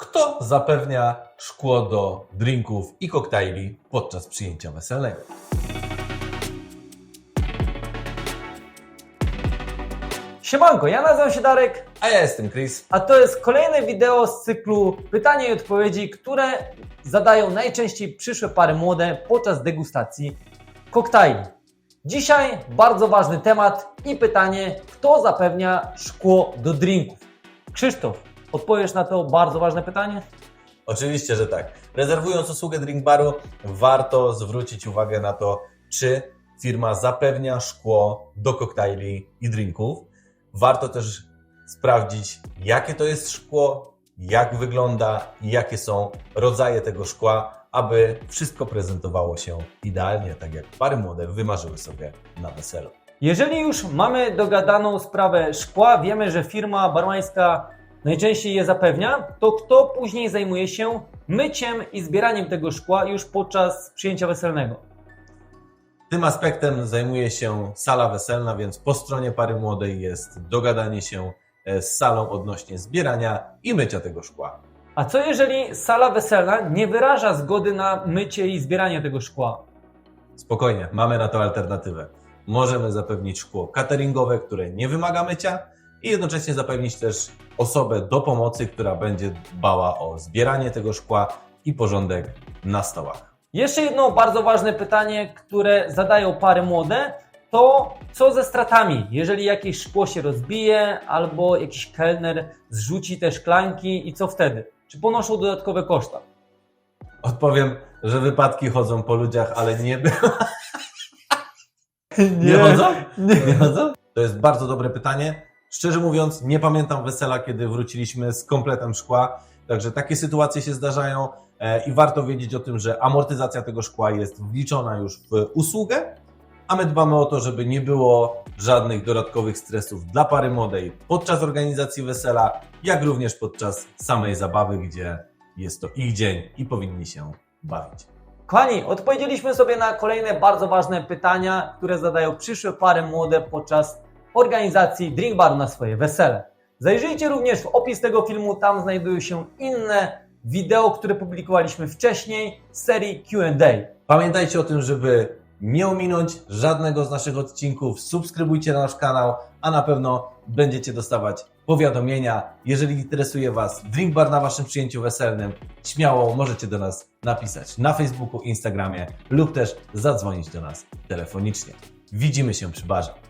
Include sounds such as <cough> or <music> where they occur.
Kto zapewnia szkło do drinków i koktajli podczas przyjęcia weselnego? Siemanko, ja nazywam się Darek, A ja jestem Chris. a to jest kolejne wideo z cyklu pytania i odpowiedzi, które zadają najczęściej przyszłe pary młode podczas degustacji koktajli. Dzisiaj bardzo ważny temat i pytanie, kto zapewnia szkło do drinków? Krzysztof, odpowiesz na to bardzo ważne pytanie? Oczywiście, że tak. Rezerwując usługę drink baru, warto zwrócić uwagę na to, czy firma zapewnia szkło do koktajli i drinków. Warto też sprawdzić, jakie to jest szkło, jak wygląda i jakie są rodzaje tego szkła, aby wszystko prezentowało się idealnie, tak jak pary młode wymarzyły sobie na weselu. Jeżeli już mamy dogadaną sprawę szkła, wiemy, że firma barmańska najczęściej je zapewnia, to kto później zajmuje się myciem i zbieraniem tego szkła już podczas przyjęcia weselnego? Tym aspektem zajmuje się sala weselna, więc po stronie pary młodej jest dogadanie się e, z salą odnośnie zbierania i mycia tego szkła. A co jeżeli sala weselna nie wyraża zgody na mycie i zbieranie tego szkła? Spokojnie, mamy na to alternatywę. Możemy zapewnić szkło cateringowe, które nie wymaga mycia i jednocześnie zapewnić też osobę do pomocy, która będzie dbała o zbieranie tego szkła i porządek na stołach. Jeszcze jedno bardzo ważne pytanie, które zadają pary młode, to co ze stratami? Jeżeli jakieś szkło się rozbije albo jakiś kelner zrzuci te szklanki i co wtedy? Czy ponoszą dodatkowe koszta? Odpowiem, że wypadki chodzą po ludziach, ale nie było. <laughs> Nie chodzą? Nie chodzą? To jest bardzo dobre pytanie. Szczerze mówiąc, nie pamiętam wesela, kiedy wróciliśmy z kompletem szkła. Także takie sytuacje się zdarzają e, i warto wiedzieć o tym, że amortyzacja tego szkła jest wliczona już w usługę, a my dbamy o to, żeby nie było żadnych dodatkowych stresów dla pary młodej podczas organizacji wesela, jak również podczas samej zabawy, gdzie jest to ich dzień i powinni się bawić. Kochani, odpowiedzieliśmy sobie na kolejne bardzo ważne pytania, które zadają przyszłe pary młode podczas organizacji Drink Bar na swoje wesele. Zajrzyjcie również w opis tego filmu, tam znajdują się inne wideo, które publikowaliśmy wcześniej z serii Q&A. Pamiętajcie o tym, żeby nie ominąć żadnego z naszych odcinków. Subskrybujcie nasz kanał, a na pewno będziecie dostawać powiadomienia. Jeżeli interesuje Was drink bar na Waszym przyjęciu weselnym, śmiało możecie do nas napisać na Facebooku, Instagramie lub też zadzwonić do nas telefonicznie. Widzimy się przy barze.